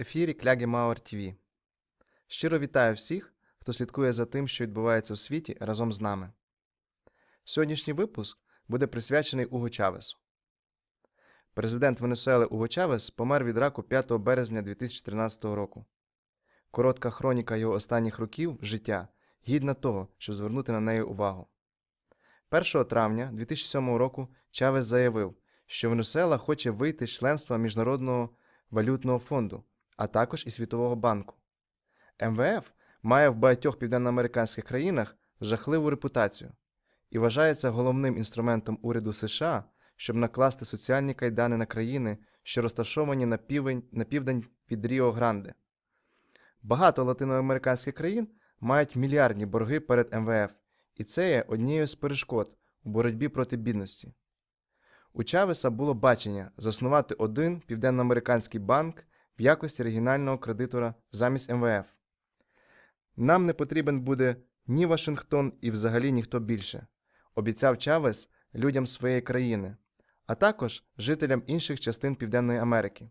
ефірі Клягі Мауер ТВ. Щиро вітаю всіх, хто слідкує за тим, що відбувається у світі разом з нами. Сьогоднішній випуск буде присвячений Уго Чавесу. Президент Венесуели Уго Чавес помер від раку 5 березня 2013 року. Коротка хроніка його останніх років життя гідна того, щоб звернути на неї увагу. 1 травня 2007 року Чавес заявив, що Венесуела хоче вийти з членства Міжнародного валютного фонду, а також і Світового банку. МВФ має в багатьох південноамериканських країнах жахливу репутацію і вважається головним інструментом уряду США, щоб накласти соціальні кайдани на країни, що розташовані на південь, на південь від Ріо Гранде. Багато латиноамериканських країн мають мільярдні борги перед МВФ, і це є однією з перешкод у боротьбі проти бідності. У Чавеса було бачення заснувати один південноамериканський банк в якості регіонального кредитора замість МВФ. Нам не потрібен буде ні Вашингтон і взагалі ніхто більше, обіцяв Чавес людям своєї країни, а також жителям інших частин Південної Америки.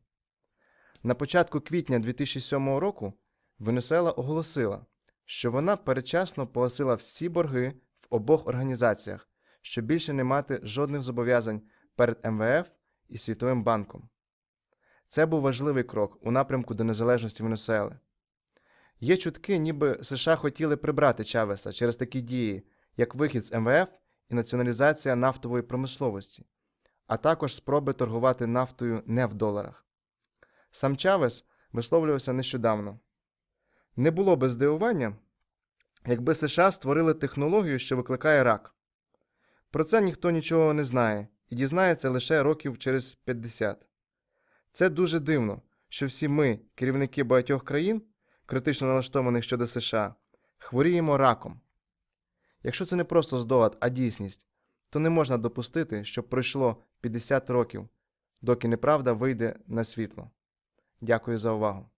На початку квітня 2007 року Венесуела оголосила, що вона передчасно погасила всі борги в обох організаціях, щоб більше не мати жодних зобов'язань перед МВФ і Світовим банком. Це був важливий крок у напрямку до незалежності Венесуели. Є чутки, ніби США хотіли прибрати Чавеса через такі дії, як вихід з МВФ і націоналізація нафтової промисловості, а також спроби торгувати нафтою не в доларах. Сам Чавес висловлювався нещодавно. Не було би здивування, якби США створили технологію, що викликає рак. Про це ніхто нічого не знає і дізнається лише років через 50. Це дуже дивно, що всі ми, керівники багатьох країн, критично налаштованих щодо США, хворіємо раком. Якщо це не просто здогад, а дійсність, то не можна допустити, щоб пройшло 50 років, доки неправда вийде на світло. Дякую за увагу.